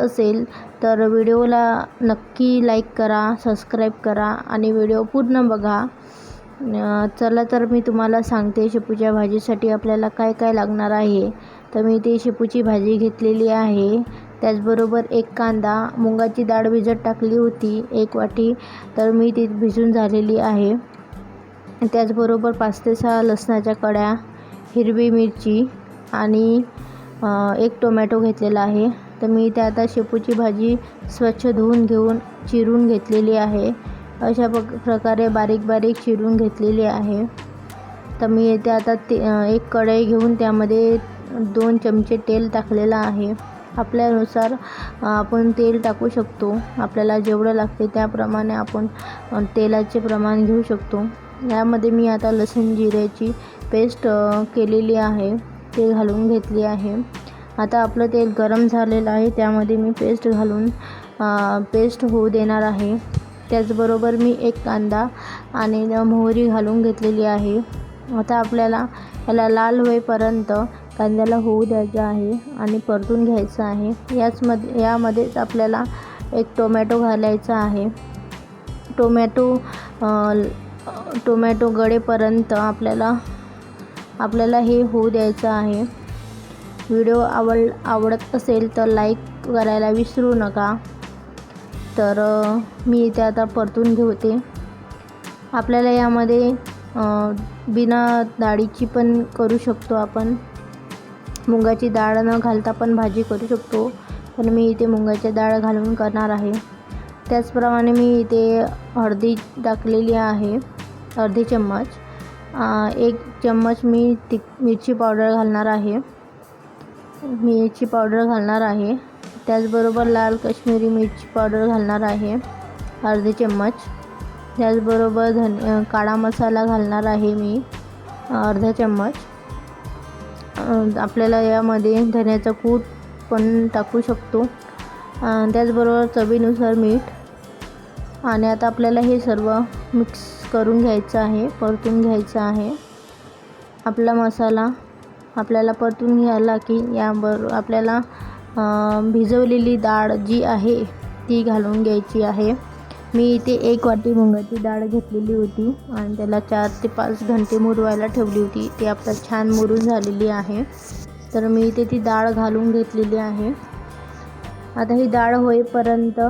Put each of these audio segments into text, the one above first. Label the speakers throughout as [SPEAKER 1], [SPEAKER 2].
[SPEAKER 1] असेल तर व्हिडिओला नक्की लाईक करा सबस्क्राईब करा आणि व्हिडिओ पूर्ण बघा. चला तर मी तुम्हाला सांगते शेपूच्या भाजीसाठी आपल्याला काय काय लागणार आहे. तर मी ते शेपूची भाजी घेतलेली आहे. त्याचबरोबर एक कांदा मुगाची डाळ भिजत टाकली होती एक वाटी तर मी ती भिजून झालेली आहे. त्याचबरोबर पाच ते सहा लसणाच्या कड्या हिरवी मिरची आणि एक टोमॅटो घेतलेला आहे. तर मी ते आता शेपूची भाजी स्वच्छ धुवून घेऊन चिरून घेतलेली आहे. अशा प्रक प्रकारे बारीक बारीक चिरून घेतलेली आहे. तर मी येथे आता ते एक कढई घेऊन त्यामध्ये दोन चमचे तेल टाकलेलं आहे. आपल्यानुसार आपण तेल टाकू शकतो. आपल्याला जेवढं लागते त्याप्रमाणे आपण तेलाचे प्रमाण घेऊ शकतो. यामध्ये मी आता लसूण जिऱ्याची पेस्ट केलेली आहे. ते घालून घेतली आहे. आता आपलं तेल गरम झालेलं आहे त्यामध्ये मी पेस्ट घालून पेस्ट होऊ देणार आहे. त्याचबरोबर मी एक कांदा आणि मोहरी घालून घेतलेली आहे. आता आपल्याला याला लाल होईपर्यंत कांद्याला होऊ द्यायचं आहे आणि परतून घ्यायचं आहे. याचमध्ये यामध्येच आपल्याला एक टोमॅटो घालायचा आहे. टोमॅटो टोमॅटो गळेपर्यंत आपल्याला आपल्याला हे होऊ द्यायचं आहे. व्हिडिओ आवड आवडत असेल तर लाईक करायला विसरू नका. तर मी इथे आता परतून घेते. आपल्याला यामध्ये बिना डाळीची पण करू शकतो आपण. मुगाची डाळ न घालता पण भाजी करू शकतो. पण मी इथे मुगाची डाळ घालून करणार आहे. त्याचप्रमाणे मी इथे हळदी टाकलेली आहे. अर्धी चम्मच. एक चम्मच मी तिक मिरची पावडर घालणार आहे. मिरची पावडर घालणार आहे. त्याचबरोबर लाल काश्मीरी मिरची पावडर घालणार आहे. अर्धी चम्मच. त्याचबरोबर धन काळा मसाला घालणार आहे मी. अर्धा चम्मच. आपल्याला यामध्ये धन्याचा कूट पण टाकू शकतो. त्याचबरोबर चवीनुसार मीठ. आणि आता आपल्याला हे सर्व मिक्स करून घ्यायचं आहे परतून घ्यायचं आहे. आपला मसाला आपल्याला परतून घ्यायला की यावर आपल्याला भिजवलेली डाळ जी आहे ती घालून घ्यायची आहे. मी इथे एक वाटी मुगाची डाळ घेतलेली होती आणि त्याला चार ते पाच घंटे मुरवायला ठेवली होती. ती आपल्या छान मुरून झालेली आहे. तर मी इथे ती डाळ घालून घेतलेली आहे. आता ही डाळ होईपर्यंत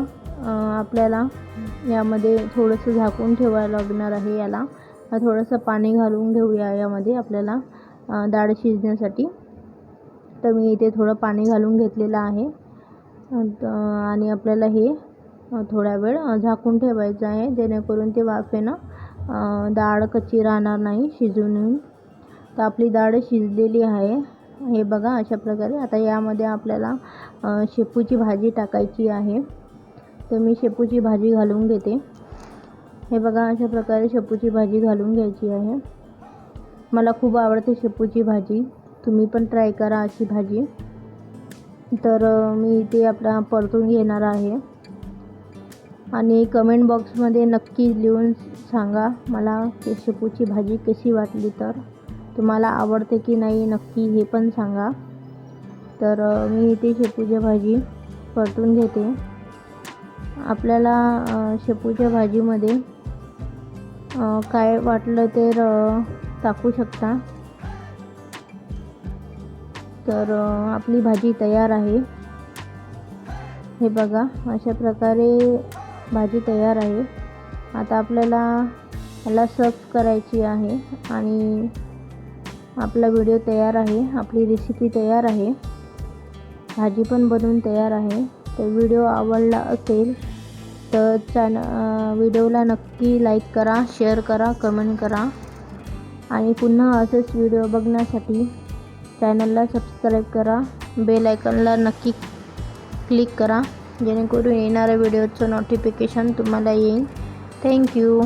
[SPEAKER 1] आपल्याला यामध्ये थोडंसं झाकून ठेवायला लागणार आहे याला. थोडंसं पाणी घालून घेऊया यामध्ये आपल्याला. डाळ शिजण्यासाठी. तर मी इथे थोडं पाणी घालून घेतलेलं आहे. आणि आपल्याला हे थोडा वेळ झाकून ठेवायचं आहे जेणेकरून ते वाफेनं डाळ कच्ची राहणार नाही शिजून येऊन. तर आपली डाळ शिजलेली आहे. हे बघा अशा प्रकारे. आता यामध्ये आपल्याला शेपूची भाजी टाकायची आहे. तर मी शेपूची भाजी घालून घेते. हे बघा अशा प्रकारे शेपूची भाजी घालून घ्यायची आहे. मला खूप आवडते शेपूची भाजी. तुम्ही पण ट्राय करा अशी भाजी. तर मी इथे आपला परतून घेणार आहे. आणि कमेंट बॉक्समध्ये नक्की लिहून सांगा मला ते शेपूची भाजी कशी वाटली तर. तुम्हाला आवडते की नाही नक्की हे पण सांगा. तर मी इथे शेपूची भाजी परतून घेते. आपल्याला शेपूच्या भाजीमध्ये काय वाटलं तर टाकू शकता. तर आपली भाजी तयार आहे. हे बघा अशा प्रकारे भाजी तयार आहे. आता आपल्याला याला सर्व करायची आहे आणि आपला व्हिडिओ तयार आहे आपली रेसिपी तयार आहे. भाजी पण बनवून तयार आहे. तर व्हिडिओ आवडला असेल तर चॅन व्हिडिओला नक्की लाईक करा शेअर करा कमेंट करा. आणि पुन्हा असेच व्हिडिओ बघण्यासाठी चॅनलला सबस्क्राईब करा. बेल आयकनला नक्की क्लिक करा. जेणेकरून येणाऱ्या व्हिडिओचं नोटिफिकेशन तुम्हाला येईल. थँक्यू